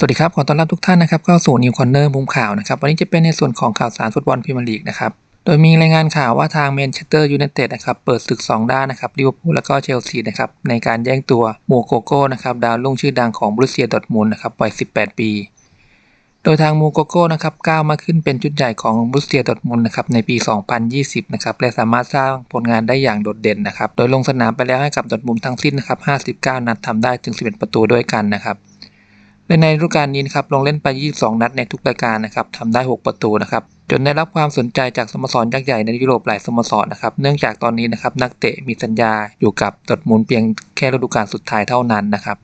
สวัสดีครับ ขอต้อนรับทุกท่านนะครับเข้าสู่นิวคอนเนอร์มุมข่าวนะครับ วันนี้จะเป็นในส่วนของข่าวสารฟุตบอลพรีเมียร์ลีกนะครับ โดยมีรายงานข่าวว่าทางแมนเชสเตอร์ยูไนเต็ดนะครับ เปิดศึก 2 ด้านนะครับลิเวอร์พูลแล้วก็เชลซีนะครับ ในการแย่งตัวโมโกโก้นะครับ ดาวรุ่งชื่อดังของบรูเซียดอร์ทมุนนะครับวัย 18 ปี โดยทางมูโกโก้นะครับก้าวมาขึ้นเป็นจุดใหญ่ของบรูเซียดอร์ทมุนนะครับในปี 2020 นะครับ และสามารถสร้างผลงานได้อย่างโดดเด่นนะครับ โดยลงสนามไปแล้วให้กับดอทมุนทั้งสิ้นนะครับ59 นัดทำได้ถึง 11 ประตูด้วยกันนะครับ ในในฤดูกาลนี้นะครับลงเล่นไป 22 นัดในทุกรายการนะครับทำได้ 6 ประตูนะครับจนได้รับความสนใจจากสโมสรยักษ์ใหญ่ในยุโรปหลายสโมสรนะครับเนื่องจากตอนนี้นะครับนักเตะมีสัญญาอยู่กับดอทมุนเพียงแค่ฤดูกาลสุดท้ายเท่านั้นนะครับ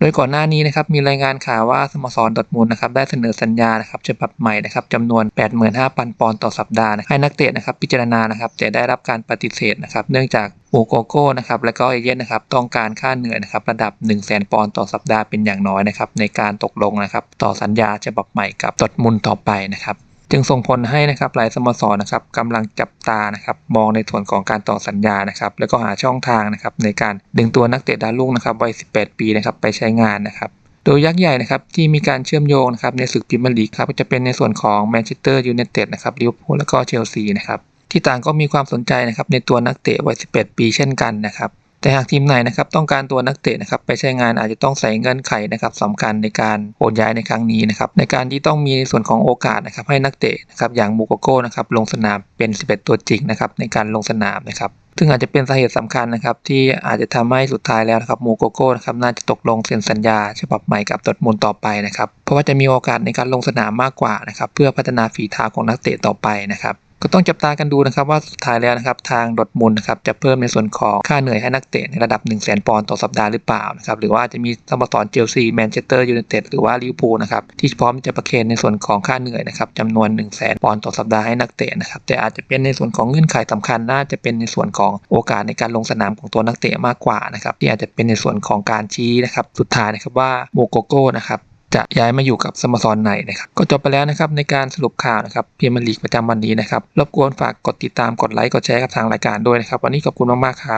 โดยก่อนหน้านี้นะครับมีรายงานข่าวว่าสโมสรดอทมุนด์นะครับได้เสนอสัญญานะครับฉบับใหม่นะครับจำนวน 85,000 ปอนด์ต่อสัปดาห์ให้นักเตะนะครับพิจารณานะครับแต่ได้รับการปฏิเสธนะครับเนื่องจากโมโกโก้นะครับและก็เอเย่นนะครับต้องการค่าเหนื่อยนะครับระดับ1 0 0 0 0 ปอนด์ต่อสัปดาห์เป็นอย่างน้อยนะครับในการตกลงนะครับต่อสัญญาฉบับใหม่กับดอทมุนด์ต่อไปนะครับ จึงส่งผลให้นะครับหลายสโมสรนะครับกำลังจับตานะครับมองในส่วนของการต่อสัญญานะครับแล้วก็หาช่องทางนะครับในการดึงตัวนักเตะดาวรุ่งนะครับวัย 18 ปีนะครับไปใช้งานนะครับโดยยักษ์ใหญ่นะครับที่มีการเชื่อมโยงนะครับในศึกพรีเมียร์ลีกครับก็จะเป็นในส่วนของแมนเชสเตอร์ยูไนเต็ดนะครับลิเวอร์พูลแล้วก็เชลซีนะครับที่ต่างก็มีความสนใจนะครับในตัวนักเตะวัย 18 ปีเช่นกันนะครับ แต่หากทีมไหนนะครับต้องการตัวนักเตะนะครับไปใช้งานอาจจะต้องใส่เงื่อนไขนะครับสำคัญในการโอนย้ายในครั้งนี้นะครับในการที่ต้องมีในส่วนของโอกาสนะครับให้นักเตะนะครับอย่างมูโกโก้นะครับลงสนามเป็น 11 ตัวจริงนะครับในการลงสนามนะครับซึ่งอาจจะเป็นสาเหตุสำคัญนะครับที่อาจจะทำให้สุดท้ายแล้วนะครับมูโกโก้นะครับน่าจะตกลงเซ็นสัญญา ฉบับใหม่กับดอทมุนด์ต่อไปนะครับเพราะว่าจะมีโอกาสในการลงสนามมากกว่านะครับเพื่อพัฒนาฝีเท้าของนักเตะต่อไปนะครับ ก็ต้องจับตากันดูนะครับว่าสุดท้ายแล้วนะครับทางดอทมุนด์นะครับจะเพิ่มในส่วนของค่าเหนื่อยให้นักเตะในระดับ 1 0 0 0 0แปอนด์ต่อสัปดาห์หรือเปล่านะครับหรือว่าจะมีสโมสรเชลซีแมนเชสเตอร์ยูไนเต็ดหรือว่าลิเวอร์พูลนะครับที่พร้อมจะประเคนในส่วนของค่าเหนื่อยนะครับจำนวน 1 0 0 0 0แปอนด์ต่อสัปดาห์ให้นักเตะนะครับแต่อาจจะเป็นในส่วนของเงื่อนไขสำคัญน่าจะเป็นในส่วนของโอกาสในการลงสนามของตัวนักเตะมากกว่านะครับที่อาจจะเป็นในส่วนของการชี้นะครับสุดท้ายนะครับว่าโมโกโก้นะครับ จะย้ายมาอยู่กับสโมสรไหนนะครับก็จบไปแล้วนะครับในการสรุปข่าวนะครับพรีเมียร์ลีกประจำวันนี้นะครับรบกวนฝากกดติดตามกดไลค์กดแชร์กับทางรายการด้วยนะครับ วันนี้ขอบคุณมากๆครับ